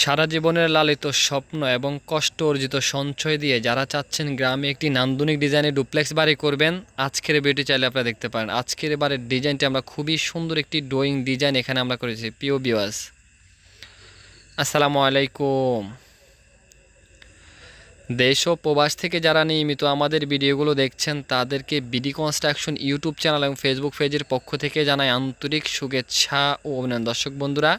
সারা জীবনের লালিত স্বপ্ন এবং কষ্ট অর্জিত সঞ্চয় দিয়ে যারা চাচ্ছেন গ্রামে একটি নান্দনিক ডিজাইনের ডুপ্লেক্স বাড়ি করবেন, আজকের বিউটি চাইলে আপনারা দেখতে পারেন। আজকের বাড়ির ডিজাইনটি আমরা খুবই সুন্দর একটি ড্রয়িং ডিজাইন এখানে আমরা করেছি। পিও বিওয়াস আসসালামু আলাইকুম। দেশ ও প্রবাস থেকে যারা নিয়মিত আমাদের ভিডিওগুলো দেখছেন, তাদেরকে বিডি কনস্ট্রাকশন ইউটিউব চ্যানেল এবং ফেসবুক পেজের পক্ষ থেকে জানাই আন্তরিক শুভেচ্ছা ও অভিনন্দন। দর্শক বন্ধুরা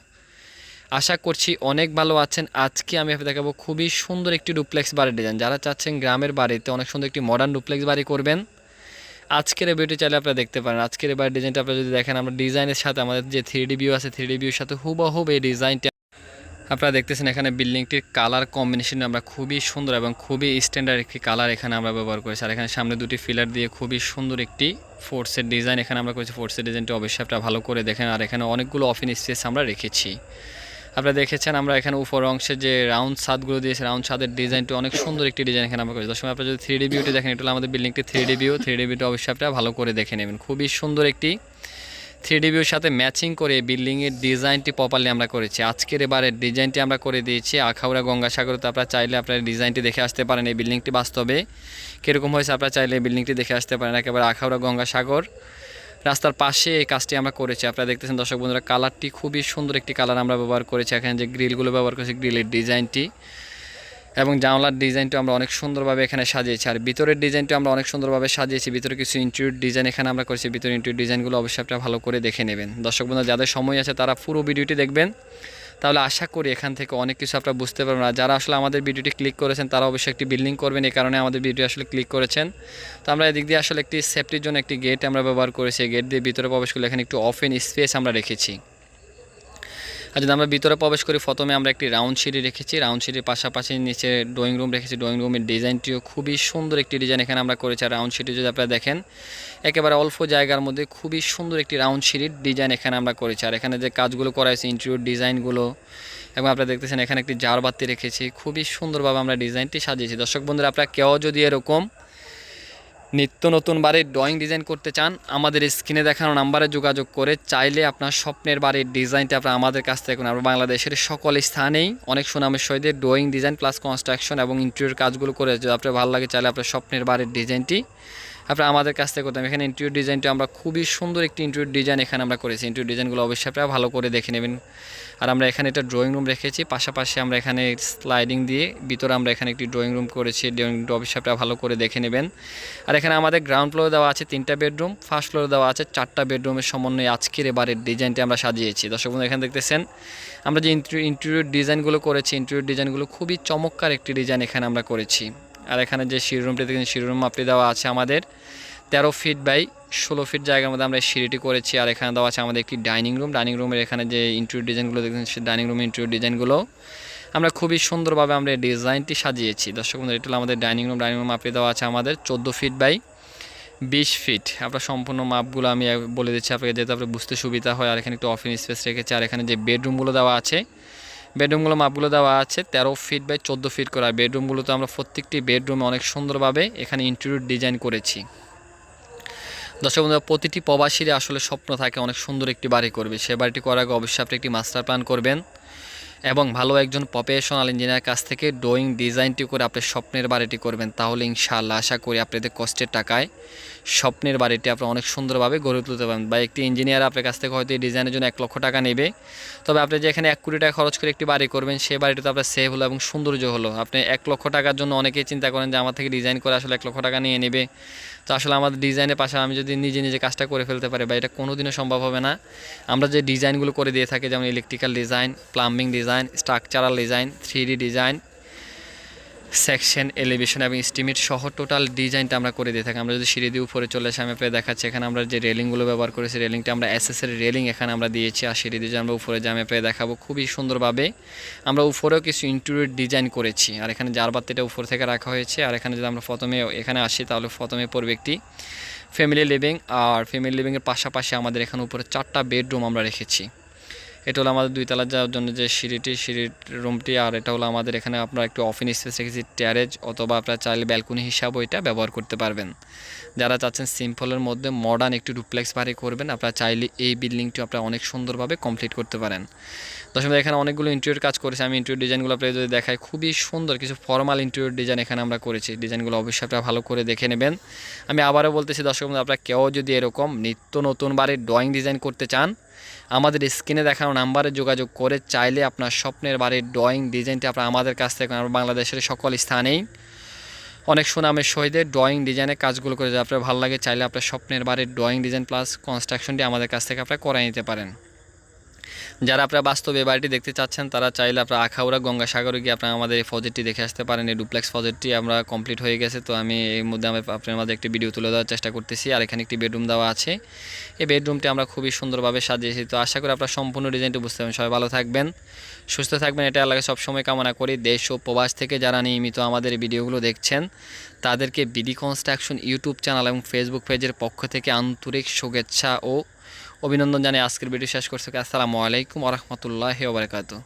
আশা করছি অনেক ভালো আছেন। আজকে আমি দেখাবো খুবই সুন্দর একটি ডুপ্লেক্স বাড়ি ডিজাইন যারা চাচ্ছেন গ্রামের বাড়িতে অনেক সুন্দর একটি মডার্ন ডুপ্লেক্স বাড়ি করবেন, আজকের এই ভিডিও চাইলে আপনারা দেখতে পারেন। আজকের এই বাড়ির ডিজাইনটা আপনারা যদি দেখেন, আমরা ডিজাইনের সাথে আমাদের যে থ্রি ভিউ আছে থ্রি ভিউর সাথে হুবহুব এই ডিজাইনটা আপনারা দেখতেছেন। এখানে বিল্ডিংটির কালার কম্বিনেশন আমরা খুবই সুন্দর এবং খুবই স্ট্যান্ডার্ড একটি কালার এখানে আমরা ব্যবহার করেছি। আর এখানে সামনে দুটি ফিলার দিয়ে খুবই সুন্দর একটি ফোর্সের ডিজাইন এখানে আমরা করেছি। ফোর্সের ডিজাইনটি অবশ্যই আপনারা ভালো করে দেখেন। আর এখানে অনেকগুলো অফিন স্পেস আমরা রেখেছি। আপনারা দেখেছেন আমরা এখানে উপর অংশে যে রাউন্ড ছাদগুলো দিয়েছি রাউন্ড ছাদের ডিজাইনটি অনেক সুন্দর একটি ডিজাইন এখানে আমরা করেছি। দর্শক, আপনারা যদি থ্রি ডি ভিউটি দেখেন, এটা আমাদের বিল্ডিংটি three D view three D অবশ্যই আপনারা ভালো করে দেখে নেবেন। খুবই সুন্দর একটি থ্রি ডি ভিউর সাথে ম্যাচিং করে বিল্ডিংয়ের ডিজাইনটি প্রপারলি আমরা করেছি। আজকের এবারের ডিজাইনটি আমরা করে দিয়েছি। আখাউড়া গঙ্গাসাগর তো আপনারা চাইলে আপনার ডিজাইনটি দেখে আসতে পারেন এই বিল্ডিংটি বাস্তবে। কীরকম হয়েছে আপনারা চাইলে বিল্ডিংটি দেখে আসতে পারেন। একেবারে আখাউড়া গঙ্গাসাগর। রাস্তার পাশে এই কাজটি আমরা করেছি। আপনারা দেখতেছেন দর্শক বন্ধুরা, কালারটি খুবই সুন্দর একটি কালার আমরা ব্যবহার করেছি। এখানে যে গ্রিলগুলো ব্যবহার করেছি, গ্রিলের ডিজাইনটি। এবং জানলার ডিজাইনটি আমরা অনেক সুন্দরভাবে এখানে সাজিয়েছি। আর ভিতরের ডিজাইনটা আমরা অনেক সুন্দরভাবে সাজিয়েছি। ভিতরে কিছু ইন্টেরিয়র ডিজাইন এখানে আমরা করেছি। ভিতরে ইন্টেরিয়র ডিজাইনগুলো অবশ্যই আপনারা ভালো করে দেখে নেবেন। দর্শক বন্ধু যাদের সময় আছে তারা পুরো ভিডিওটি দেখবেন। তাহলে আশা করি এখান থেকে অনেক কিছু আপনারা বুঝতে পারবেন। যারা আসলে আমাদের ভিডিওটি ক্লিক করেছেন, তারা অবশ্যই একটি বিল্ডিং করবেন। এই কারণে আমাদের ভিডিও আসলে ক্লিক করেছেন। তো আমরা এদিক দিয়ে আসলে একটি সেফটির জন্য একটি গেট আমরা ব্যবহার করেছি। গেট দিয়ে ভিতরে প্রবেশ করলে এখানে একটু অফেন স্পেস আমরা রেখেছি। আর যদি আমরা ভিতরে প্রবেশ করি, প্রথমে আমরা একটি রাউন্ড সিঁড়ি রেখেছি। রাউন্ড সিঁড়ির পাশাপাশি নিচে ড্রয়িং রুম রেখেছি। ড্রয়িং রুমের ডিজাইনটিও খুবই সুন্দর একটি ডিজাইন এখানে আমরা করেছি। আর রাউন্ড সিঁড়ি যদি আপনারা দেখেন, একেবারে অল্প জায়গার মধ্যে খুবই সুন্দর একটি রাউন্ড সিঁড়ির ডিজাইন এখানে আমরা করেছি। আর এখানে যে কাজগুলো করা হয়েছে ইন্টেরিয়র ডিজাইনগুলো, এবং আপনারা দেখতেছেন এখানে একটি জার বাতি রেখেছি। খুবই সুন্দরভাবে আমরা ডিজাইনটি সাজিয়েছি। দর্শক বন্ধুরা, আপনারা কেউ যদি এরকম নিত্য নতুন বাড়ির ড্রয়িং ডিজাইন করতে চান, আমাদের স্ক্রিনে দেখানো নাম্বারে যোগাযোগ করে চাইলে আপনার স্বপ্নের বাড়ির ডিজাইনটা আপনার আমাদের কাছ থেকে আমরা বাংলাদেশের সকল স্থানেই অনেক সুনামের সহিত ড্রয়িং ডিজাইন প্লাস কনস্ট্রাকশন এবং ইন্টেরিয়র কাজগুলো করে যদি আপনার ভালো লাগে, চাইলে আপনার স্বপ্নের বাড়ির ডিজাইনটি আপনারা আমাদের কাছ থেকে করতাম। এখানে ইন্টেরিয়র ডিজাইনটা আমরা খুবই সুন্দর একটি ইন্টেরিয়র ডিজাইন এখানে আমরা করেছি। ইন্টেরিয়র ডিজাইনগুলো অবশ্যই আপনারা ভালো করে দেখে নেবেন। আর আমরা এখানে একটা ড্রয়িং রুম রেখেছি। পাশাপাশি আমরা এখানে স্লাইডিং দিয়ে ভিতরে আমরা এখানে একটি ড্রয়িং রুম করেছি। ড্রয়িং রুমটা অবশ্যই আপনারা ভালো করে দেখে নেবেন। আর এখানে আমাদের গ্রাউন্ড ফ্লোরে দেওয়া আছে তিনটা বেডরুম ফার্স্ট ফ্লোরে দেওয়া আছে চারটা বেডরুমের সমন্বয়ে আজকের এবারের ডিজাইনটি আমরা সাজিয়েছি। দর্শক বন্ধু এখানে দেখতেছেন, আমরা যে ইন্টেরিয়র ডিজাইনগুলো করেছি ইন্টেরিয়র ডিজাইনগুলো খুবই চমৎকার একটি ডিজাইন এখানে আমরা করেছি। আর এখানে যে শিরোরুমটি দেখেন শিরোরুম আপনি দেওয়া আছে আমাদের তেরো ফিট বাই ষোলো ফিট জায়গার মধ্যে আমরা সিঁড়িটি করেছি। আর এখানে দেওয়া আছে আমাদের একটি ডাইনিং রুম। ডাইনিং রুমের এখানে যে ইন্টেরিয়র ডিজাইনগুলো দেখছেন, সেই ডাইনিং রুমের ইন্টেরিয়র ডিজাইনগুলো আমরা খুবই সুন্দরভাবে আমরা ডিজাইনটি সাজিয়েছি। দর্শক বন্ধু এটা আমাদের ডাইনিং রুম। ডাইনিং রুম আপনি দেওয়া আছে আমাদের চোদ্দ ফিট বাই বিশ ফিট। আপনার সম্পূর্ণ মাপগুলো আমি বলে দিচ্ছি আপনাকে, যেহেতু আপনার বুঝতে সুবিধা হয়। আর এখানে একটু অফিস স্পেস রেখেছি। আর এখানে যে বেডরুমগুলো দেওয়া আছে বেডরুমগুলো মাপগুলো দেওয়া আছে, তেরো ফিট বাই চোদ্দ ফিট করা। বেডরুমগুলোতে আমরা প্রত্যেকটি বেডরুমে অনেক সুন্দরভাবে এখানে ইন্টেরিয়র ডিজাইন করেছি। দর্শক বন্ধুরা, প্রতিটি প্রবাসীর আসলে স্বপ্ন থাকে অনেক সুন্দর একটি বাড়ি করবে। সে বাড়িটি করার আগে অবশ্যই আপনি একটি মাস্টার প্ল্যান করবেন এবং ভালো একজন প্রফেশনাল ইঞ্জিনিয়ার কাছ থেকে ড্রয়িং ডিজাইনটি করে আপনি স্বপ্নের বাড়িটি করবেন। তাহলে ইনশাআল্লাহ আশা করি আপনাদের কষ্টের টাকায় স্বপ্নের বাড়িটি আপনি অনেক সুন্দরভাবে গড়ে তুলতে পারেন বা একটি ইঞ্জিনিয়ার আপনার কাছ থেকে হয়তো এই ডিজাইনের জন্য এক লক্ষ টাকা নেবে। তবে আপনি যে এখানে এক কোটি টাকা খরচ করে একটি বাড়ি করবেন সেই বাড়িটা তো আপনার সেভ হলো এবং সৌন্দর্য হলো। আপনি এক লক্ষ টাকার জন্য অনেকেই চিন্তা করেন যে, আমার থেকে ডিজাইন করে আসলে এক লক্ষ টাকা নিয়ে নেবে। তো আসলে আমাদের ডিজাইনের পাশে আমি যদি নিজে নিজে কাজটা করে ফেলতে পারি বা এটা কোনোদিনও সম্ভব হবে না। আমরা যে ডিজাইনগুলো করে দিয়ে থাকি, যেমন electrical design plumbing design structural design three design section elevation এবং স্টিমিট সহ টোটাল ডিজাইনটা আমরা করে দিয়ে থাকি। আমরা যদি সিঁড়ি দিয়ে উপরে চলে আসি আমি আপনাকে দেখাচ্ছি, এখানে আমরা যে রেলিংগুলো ব্যবহার করেছি রেলিংটা আমরা এসএসের রেলিং এখানে আমরা দিয়েছি। আর সিঁড়ি দিয়ে আমরা উপরে যে আমি আপনাকে দেখাবো খুবই সুন্দরভাবে আমরা উপরেও কিছু ইন্টেরিয়র ডিজাইন করেছি। আর এখানে জার বাতিটা উপর থেকে রাখা হয়েছে। আর এখানে যদি আমরা প্রথমে এখানে আসি, তাহলে প্রথমে পড়বে একটি ফ্যামিলি লিভিং আর ফ্যামিলি লিভিংয়ের পাশাপাশি আমাদের এখানে উপরে চারটা বেডরুম আমরা রেখেছি। এটা হলো আমাদের দুই তলার যাওয়ার জন্য যে সিঁড়িটি, সিঁড়ির রুমটি, আর এটা হলো আমাদের এখানে আপনারা একটু অফিস স্পেস রেখেছি ট্যারেজ অথবা আপনার চাইলে ব্যালকনি হিসাবেও এটা ব্যবহার করতে পারবেন। যারা চাচ্ছেন সিম্পলের মধ্যে মডার্ন একটু ডুপ্লেক্স বাড়ি করবেন, আপনারা চাইলে এই বিল্ডিংটি আপনারা অনেক সুন্দরভাবে কমপ্লিট করতে পারেন। দশম এখানে অনেকগুলো ইন্টেরিয়র কাজ করেছি। আমি ইন্টেরিয়র ডিজাইনগুলো আপনাদের যদি দেখাই, খুবই সুন্দর কিছু ফর্মাল ইন্টেরিয়র ডিজাইন এখানে আমরা করেছি। ডিজাইনগুলো অবশ্যই আপনারা ভালো করে দেখে নেবেন। আমি আবারও বলতেছি দর্শক আপনারা কেউ যদি এরকম নিত্য নতুন বাড়ির ড্রয়িং ডিজাইন করতে চান আমাদের স্ক্রিনে দেখানো নাম্বারে যোগাযোগ করে চাইলে আপনার স্বপ্নের বাড়ির ড্রয়িং ডিজাইনটি আপনার আমাদের কাছ থেকে বাংলাদেশের সকল স্থানেই। অনেক সুনামের সহিত ড্রয়িং ডিজাইনের কাজগুলো করে আপনার ভালো লাগে, চাইলে আপনার স্বপ্নের বাড়ির ড্রয়িং ডিজাইন প্লাস কনস্ট্রাকশনটি আমাদের কাছ থেকে আপনারা করাই নিতে পারেন। যারা আপনারা বাস্তবে বাড়িটি দেখতে চাচ্ছেন, তারা চাইলে আপনারা আখাউড়া গঙ্গাসাগরে গিয়ে আপনারা আমাদের এই প্রজেক্টটি দেখে আসতে পারেন। এই ডুপ্লেক্স প্রজেক্টটি আমরা কমপ্লিট হয়ে গেছে, তো আমি এর মধ্যে আমি আপনার মাঝে একটি ভিডিও তুলে দেওয়ার চেষ্টা করতেছি। আর এখানে একটি বেডরুম দেওয়া আছে। এই বেডরুমটি আমরা খুবই সুন্দরভাবে সাজিয়েছি তো আশা করি আপনারা সম্পূর্ণ ডিজাইনটি বুঝতে পারবেন। সবাই ভালো থাকবেন, সুস্থ থাকবেন। এটা আল্লাহকে সবসময় কামনা করি। দেশ ও প্রবাস থেকে যারা নিয়মিত আমাদের এই ভিডিওগুলো দেখছেন, তাদেরকে বিডি কনস্ট্রাকশন ইউটিউব চ্যানেল এবং ফেসবুক পেজের পক্ষ থেকে আন্তরিক শুভেচ্ছা ও অভিনন্দন জানিয়ে আজকের ভিডিও শেষ করছি। আসসালামু আলাইকুম ওরহমতুল্লাহ ওবরাকাতু